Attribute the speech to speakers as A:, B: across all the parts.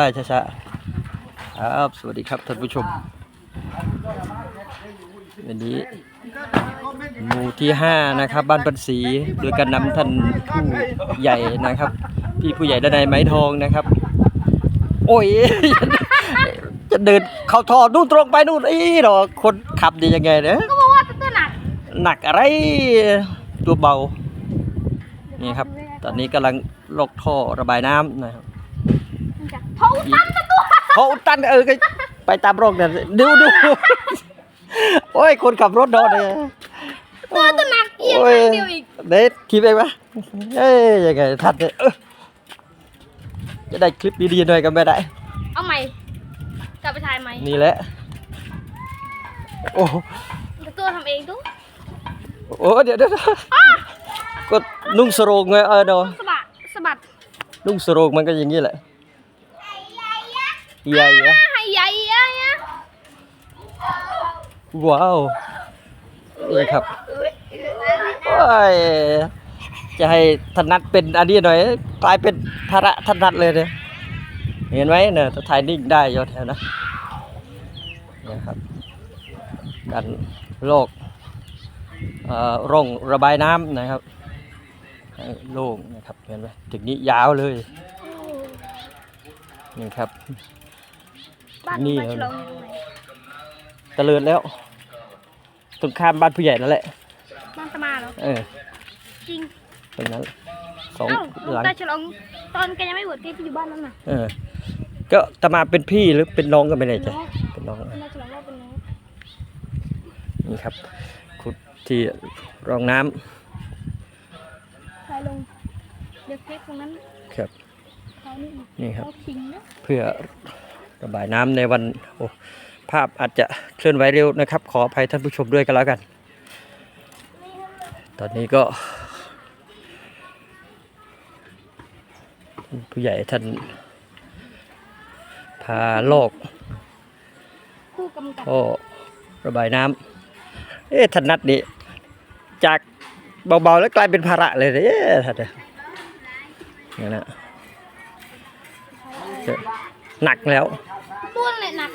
A: ได้ช้าๆครับ สวัสดีครับท่านผู้ชม วันนี้หมู่ที่ห้านะครับ บ้านปันสีโดยการนำท่านผู้ใหญ่นะครับ พี่ผู้ใหญ่ด้านในไม้ทองนะครับ โอ้ย จะเดินเข้าท่อนู่นตรงไปนู่นอีหรอคนขับดียังไงเนี่ย
B: ก็บอกว่าตัวหนัก
A: หนักอะไร ตัวเบา นี่ครับ ตอนนี้กำลังลอกท่อระบายน้ำนะครับ
B: เขาตั้นตัว
A: เขาอุดตันเออก็ไปตามร่องเนี่ยดูดูโอ้ยคนขับรถนอนเลย
B: ตัวตัวหนักเอียง
A: โอ้ย
B: ข้างเดียวอีก
A: เด็ดคลิปเองปะเอ้ยยังไงทัดเนี่ยเออจะได้คลิปดีๆหน่อยก็ไม่ได้
B: เอาใหม่กลับไปถ่ายใหม่
A: นี่แหละโอ้โห
B: ตัวทำเองตุ๊
A: โอ้เดี๋ยวเดี๋ยวก็นุ่งสโรงไงเออเนาะ
B: สะบัดสะบัด
A: นุ่งสโรงมันก็อย่างนี้แหละ ใหญ่อะ
B: ให้ใหญ่อะเนี่ย
A: ว้าวนี่ครับโอ้ยจะให้ถนัดเป็นอันนี้หน่อยกลายเป็นภาระถนัดเลยเนี่ยเห็นไหมเนี่ยถ้าถ่ายนิ่งได้ยอดแถวนะเนี่ยครับกันโลกเอ่อร่องระบายน้ำนะครับให้โล่งนะครับเห็นไหมถึงนี้ยาวเลยนี่ครับ
B: บ้าน
A: นี่
B: บ้าน
A: เหรอ
B: ฉลองอยู่ตรงไหน
A: เจริญแล้วตรงข้ามบ้านผู้ใหญ่นั่นแหละ
B: บ้านตะมาเหรอ
A: เออ
B: จริง
A: ตรงนั้นสอง
B: เอ้า
A: หลัง
B: ตาฉลองตอนแกยังไม่บวชแกจะอยู่บ้านนั้นน่ะ
A: เออ ก็ตามาเป็นพี่หรือเป็นน้องก็ไม่แน่ใจ
B: น้อง
A: เป็นน้อง
B: ตาฉลองว่าเป็นน้อง
A: นี่ครับขุดที่รองน้ำ
B: ถ่ายลงเดี๋ยวเค้กตรงนั้น
A: ครับ
B: เขานี่
A: นี่ครับ
B: เขาคิงนะ
A: เพื่อ ระบายน้ำในวันโอ้ภาพอาจจะเคลื่อนไหวเร็วนะครับ ขออภัยท่านผู้ชมด้วยกันแล้วกัน ตอนนี้ก็ท่านผู้ใหญ่ท่าน พาโลก
B: คู่กำกับ
A: ก็ระบายน้ำเอ๊ะท่านนัดนี่จากเบาๆแล้วกลายเป็นภาระเลยเอ๊ะท่านเนี่ยเนี่ยนะ หนักแล้ว
B: ตัวนั่นแหละหนัก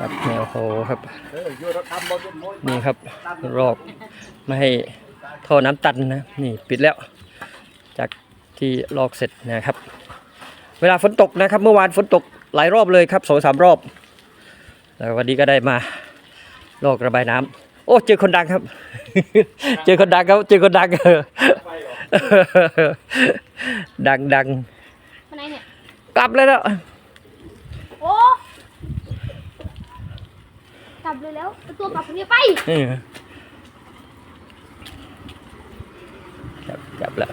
A: ครับโอ้โหครับ นี่ครับ รอกไม่ให้ท่อน้ำตันนะ นี่ปิดแล้ว จากที่ลอกเสร็จนะครับ เวลาฝนตกนะครับ เมื่อวานฝนตกหลายรอบเลยครับสองสามรอบ แล้ววันนี้ก็ได้มาลอกระบายน้ำโอ้เจอคนดังครับ เจอคนดังครับเจอคนดังดังดัง
B: มาไหนเนี่ย
A: กลับเลยแล้ว
B: โอ้กลับเลยแล้วเอาตัวกลับคนเดียวไป
A: นี่จับจับแล้ว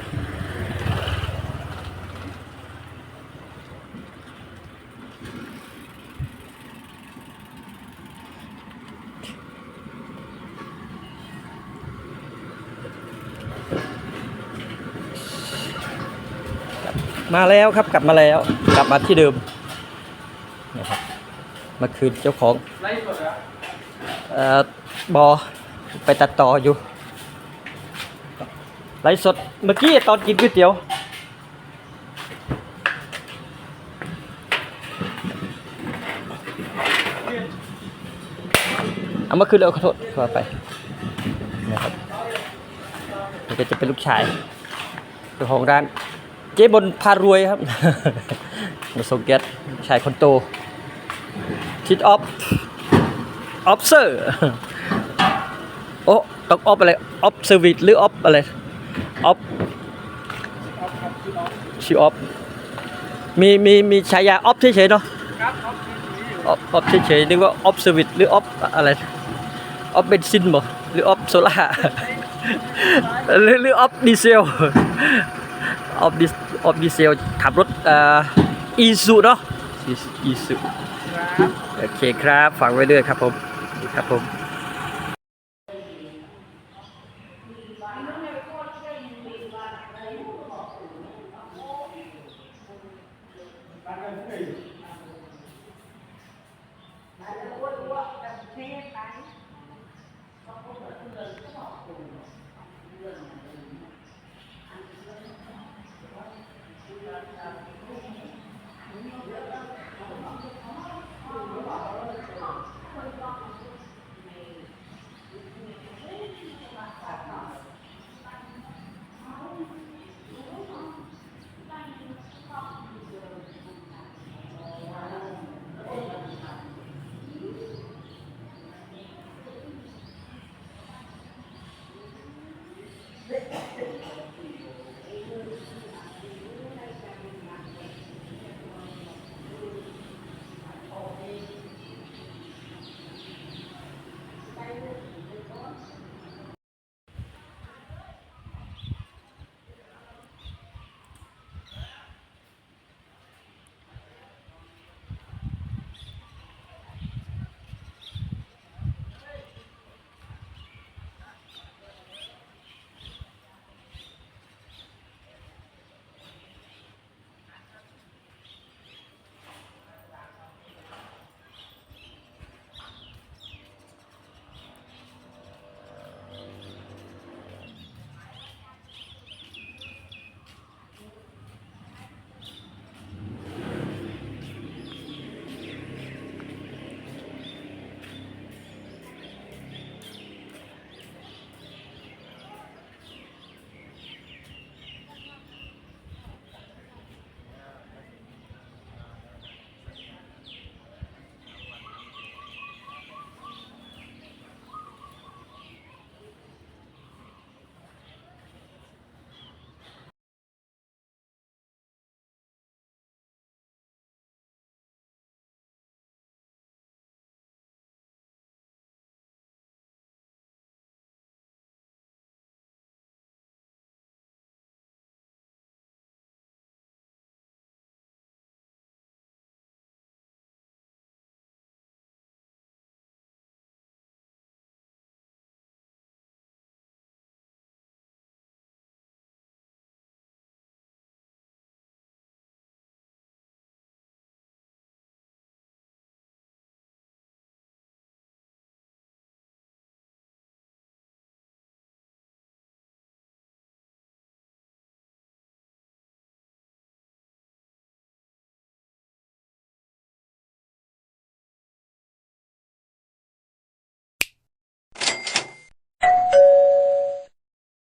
A: มาแล้วครับกลับมาแล้ว กลับมาที่เดิมนะครับเมาคืนเจ้าของเอ่อบอไปตัดต่ออยู่ไลฟ์สดเมื่อกี้ตอนกินก๋วยเตี๋ยวเอามาคืนแล้วขอโทษขอไปนะครับนี่ก็จะเป็นลูกชายเจ้าของร้าน เจ๊บนพารวยครับมาส่งแก๊สชายคนโตทิดออฟออฟเซอร์โอ้ต้องออฟอะไรออฟเซอร์วิสหรือออฟอะไรออฟชื่อออฟมีมีมีฉายาออฟเฉยๆเนาะออฟออฟเฉยๆนึกว่าออฟเซอร์วิสหรือออฟอะไรออฟเบนซินบ่หรือออฟโซล่าหรือหรือออฟดีเซล ออฟดิออฟดิเซลขับรถอีซูเนาะอีซูโอเคครับฟังไว้ด้วยครับผมครับผม Thank you. Obrigada.